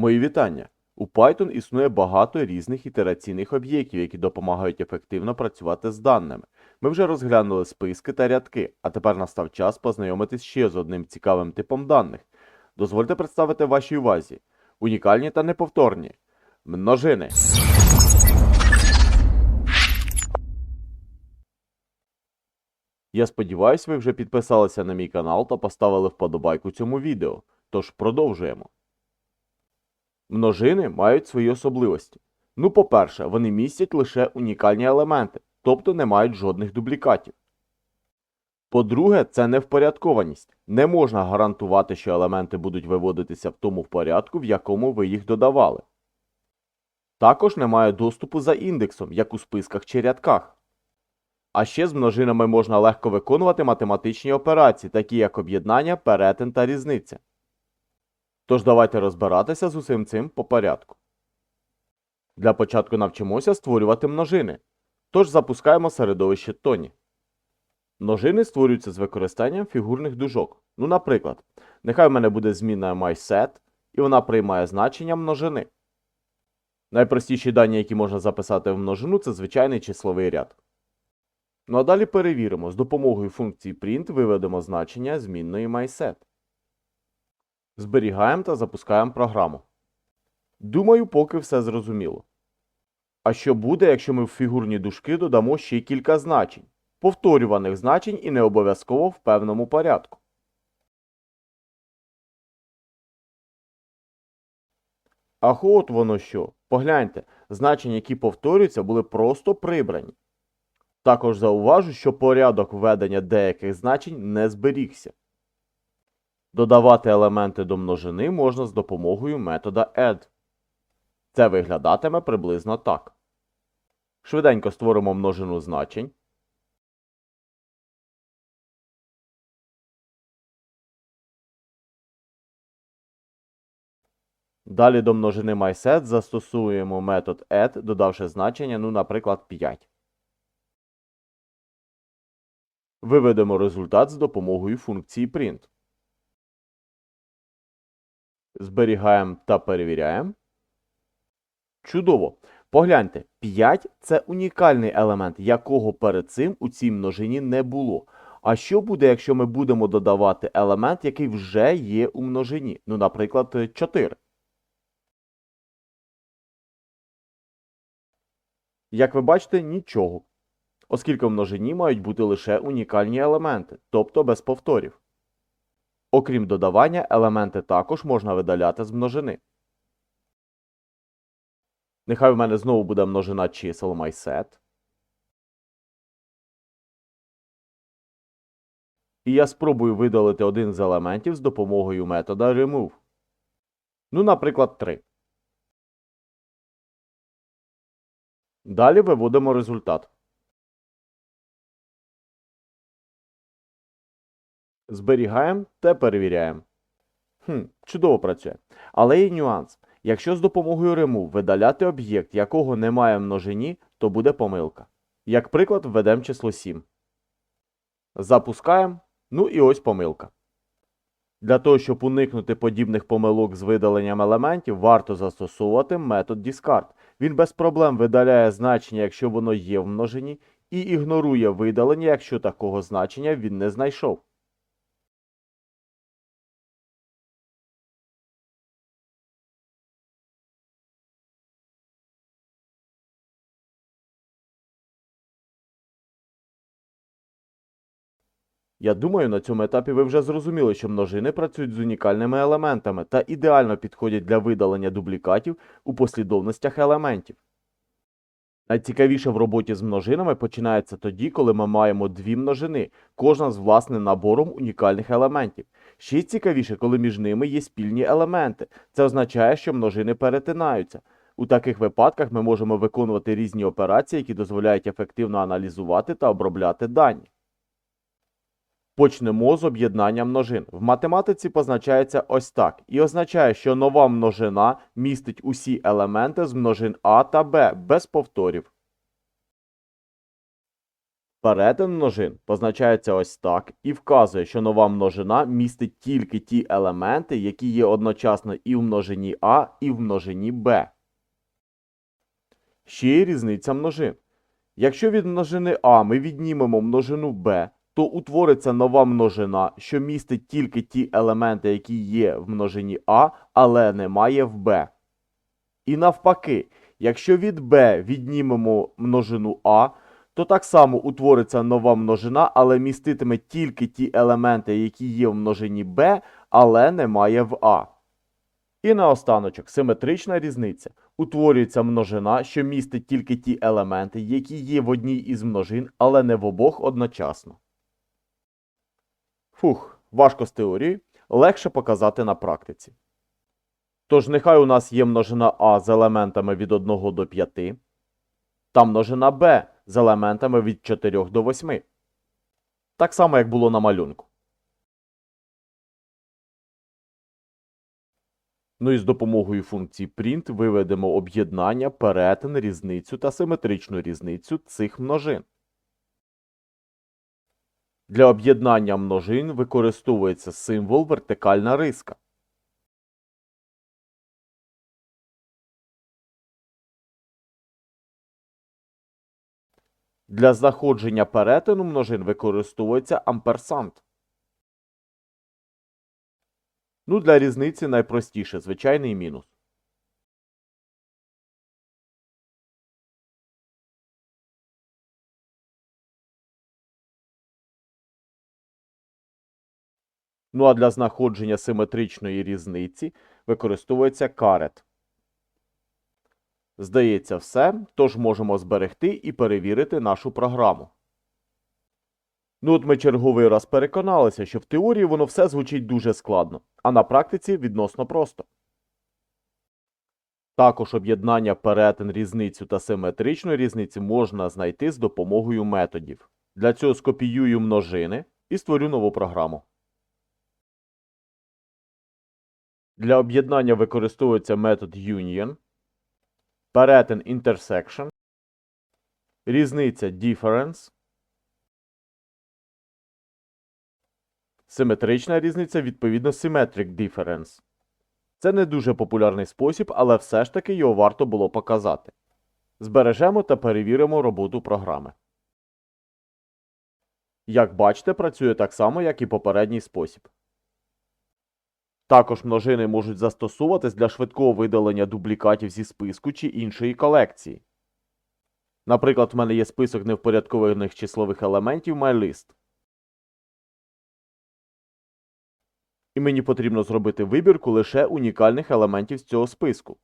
Мої вітання! У Python існує багато різних ітераційних об'єктів, які допомагають ефективно працювати з даними. Ми вже розглянули списки та рядки, а тепер настав час познайомитись ще з одним цікавим типом даних. Дозвольте представити вашій увазі унікальні та неповторні множини. Я сподіваюся, ви вже підписалися на мій канал та поставили вподобайку цьому відео. Тож продовжуємо. Множини мають свої особливості. Ну, по-перше, вони містять лише унікальні елементи, тобто не мають жодних дублікатів. По-друге, це невпорядкованість. Не можна гарантувати, що елементи будуть виводитися в тому порядку, в якому ви їх додавали. Також немає доступу за індексом, як у списках чи рядках. А ще з множинами можна легко виконувати математичні операції, такі як об'єднання, перетин та різниця. Тож давайте розбиратися з усім цим по порядку. Для початку навчимося створювати множини. Тож запускаємо середовище Тоні. Множини створюються з використанням фігурних дужок. Ну, наприклад, нехай в мене буде зміна mySet, і вона приймає значення множини. Найпростіші дані, які можна записати в множину, це звичайний числовий ряд. Ну а далі перевіримо, з допомогою функції print виведемо значення змінної mySet. Зберігаємо та запускаємо програму. Думаю, поки все зрозуміло. А що буде, якщо ми в фігурні дужки додамо ще кілька значень, повторюваних значень і не обов'язково в певному порядку? Ах, от воно що. Погляньте, значення, які повторюються, були просто прибрані. Також зауважу, що порядок введення деяких значень не зберігся. Додавати елементи до множини можна з допомогою метода add. Це виглядатиме приблизно так. Швиденько створимо множину значень. Далі до множини mySet застосуємо метод add, додавши значення, ну, наприклад, 5. Виведемо результат з допомогою функції print. Зберігаємо та перевіряємо. Чудово! Погляньте, 5 це унікальний елемент, якого перед цим у цій множині не було. А що буде, якщо ми будемо додавати елемент, який вже є у множині? Ну, наприклад, 4. Як ви бачите, нічого. Оскільки в множині мають бути лише унікальні елементи, тобто без повторів. Окрім додавання, елементи також можна видаляти з множини. Нехай в мене знову буде множина чисел mySet. І я спробую видалити один з елементів з допомогою метода remove. Ну, наприклад, 3. Далі виводимо результат. Зберігаємо та перевіряємо. Хм, чудово працює. Але є нюанс. Якщо з допомогою remove видаляти об'єкт, якого немає в множині, то буде помилка. Як приклад, введемо число 7. Запускаємо. Ну і ось помилка. Для того, щоб уникнути подібних помилок з видаленням елементів, варто застосовувати метод discard. Він без проблем видаляє значення, якщо воно є в множині, і ігнорує видалення, якщо такого значення він не знайшов. Я думаю, на цьому етапі ви вже зрозуміли, що множини працюють з унікальними елементами та ідеально підходять для видалення дублікатів у послідовностях елементів. Найцікавіше в роботі з множинами починається тоді, коли ми маємо дві множини, кожна з власним набором унікальних елементів. Ще цікавіше, коли між ними є спільні елементи. Це означає, що множини перетинаються. У таких випадках ми можемо виконувати різні операції, які дозволяють ефективно аналізувати та обробляти дані. Почнемо з об'єднання множин. В математиці позначається ось так і означає, що нова множина містить усі елементи з множин А та Б без повторів. Перетин множин позначається ось так і вказує, що нова множина містить тільки ті елементи, які є одночасно і в множині А, і в множині Б. Ще є різниця множин. Якщо від множини А ми віднімемо множину Б, то утвориться нова множина, що містить тільки ті елементи, які є в множині А, але немає в Б. І навпаки, якщо від Б віднімемо множину А, то так само утвориться нова множина, але міститиме тільки ті елементи, які є в множині Б, але немає в А. І наостаночок симетрична різниця. Утворюється множина, що містить тільки ті елементи, які є в одній із множин, але не в обох одночасно. Фух, важко з теорії, легше показати на практиці. Тож нехай у нас є множина А з елементами від 1 до 5, та множина Б з елементами від 4 до 8. Так само, як було на малюнку. Ну і з допомогою функції print виведемо об'єднання, перетин, різницю та симетричну різницю цих множин. Для об'єднання множин використовується символ вертикальна риска. Для знаходження перетину множин використовується амперсант. Ну, для різниці найпростіше звичайний мінус. Ну а для знаходження симетричної різниці використовується карет. Здається, все, тож можемо зберегти і перевірити нашу програму. Ну от ми черговий раз переконалися, що в теорії воно все звучить дуже складно, а на практиці відносно просто. Також об'єднання перетин різницю та симетричну різницю можна знайти з допомогою методів. Для цього скопіюю множини і створю нову програму. Для об'єднання використовується метод union, перетин intersection, різниця difference, симетрична різниця відповідно symmetric difference. Це не дуже популярний спосіб, але все ж таки його варто було показати. Збережемо та перевіримо роботу програми. Як бачите, працює так само, як і попередній спосіб. Також множини можуть застосовуватись для швидкого видалення дублікатів зі списку чи іншої колекції. Наприклад, в мене є список невпорядкованих числових елементів MyList. І мені потрібно зробити вибірку лише унікальних елементів з цього списку.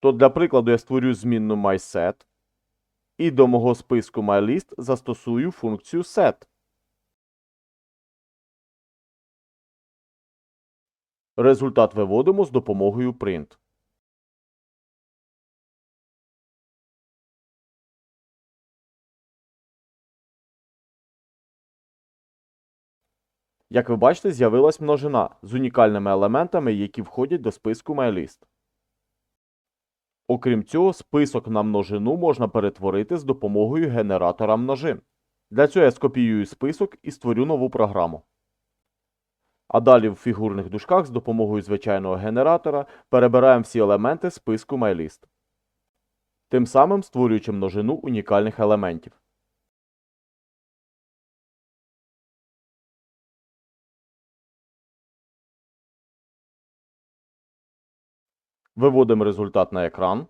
То для прикладу я створю змінну mySet і до мого списку MyList застосую функцію set. Результат виводимо з допомогою print. Як ви бачите, з'явилась множина з унікальними елементами, які входять до списку MyList. Окрім цього, список на множину можна перетворити з допомогою генератора множин. Для цього я скопіюю список і створю нову програму. А далі в фігурних дужках з допомогою звичайного генератора перебираємо всі елементи списку MyList. Тим самим створюючи множину унікальних елементів. Виводимо результат на екран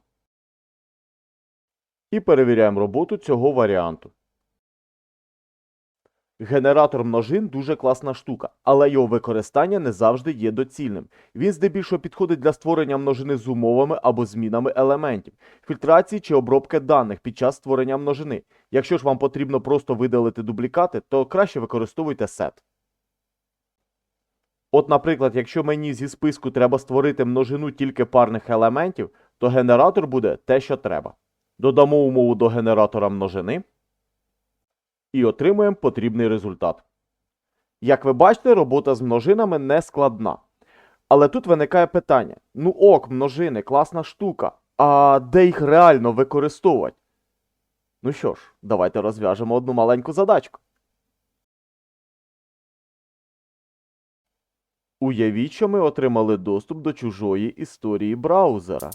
і перевіряємо роботу цього варіанту. Генератор множин дуже класна штука, але його використання не завжди є доцільним. Він здебільшого підходить для створення множини з умовами або змінами елементів, фільтрації чи обробки даних під час створення множини. Якщо ж вам потрібно просто видалити дублікати, то краще використовуйте сет. От, наприклад, якщо мені зі списку треба створити множину тільки парних елементів, то генератор буде те, що треба. Додамо умову до генератора множини і отримуємо потрібний результат. Як ви бачите, робота з множинами не складна. Але тут виникає питання: ну ок, множини, класна штука, а де їх реально використовувати? Ну що ж, давайте розв'яжемо одну маленьку задачку. Уявіть, що ми отримали доступ до чужої історії браузера.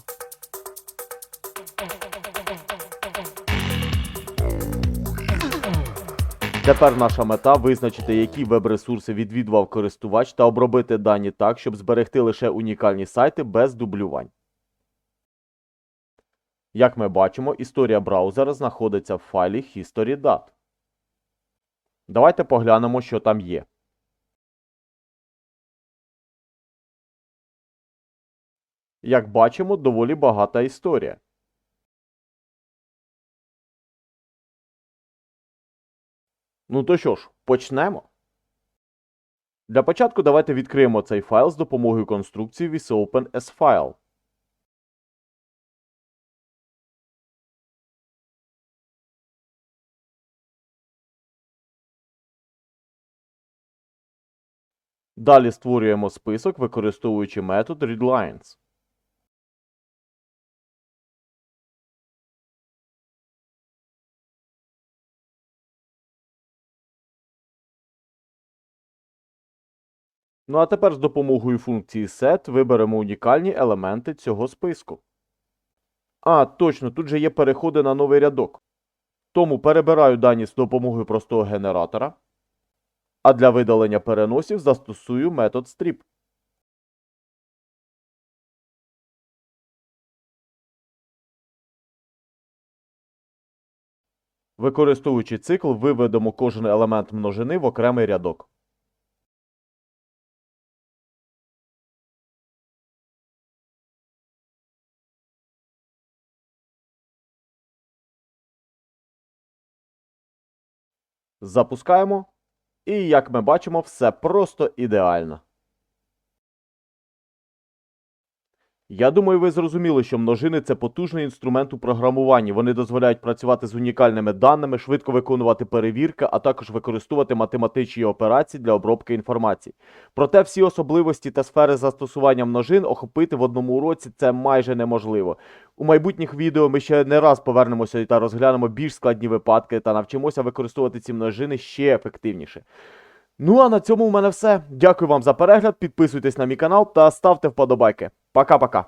Тепер наша мета визначити, які веб-ресурси відвідував користувач та обробити дані так, щоб зберегти лише унікальні сайти без дублювань. Як ми бачимо, історія браузера знаходиться в файлі history.dat. Давайте поглянемо, що там є. Як бачимо, доволі багата історія. Ну то що ж, почнемо. Для початку давайте відкриємо цей файл з допомогою конструкції visopen as file. Далі створюємо список, використовуючи метод readlines. Ну а тепер з допомогою функції set виберемо унікальні елементи цього списку. А, точно, тут же є переходи на новий рядок. Тому перебираю дані з допомогою простого генератора. А для видалення переносів застосую метод strip. Використовуючи цикл, виведемо кожен елемент множини в окремий рядок. Запускаємо. І як ми бачимо, все просто ідеально. Я думаю, ви зрозуміли, що множини це потужний інструмент у програмуванні. Вони дозволяють працювати з унікальними даними, швидко виконувати перевірки, а також використовувати математичні операції для обробки інформації. Проте всі особливості та сфери застосування множин охопити в одному уроці це майже неможливо. У майбутніх відео ми ще не раз повернемося та розглянемо більш складні випадки та навчимося використовувати ці множини ще ефективніше. Ну а на цьому у мене все. Дякую вам за перегляд. Підписуйтесь на мій канал та ставте вподобайки. Пока-пока.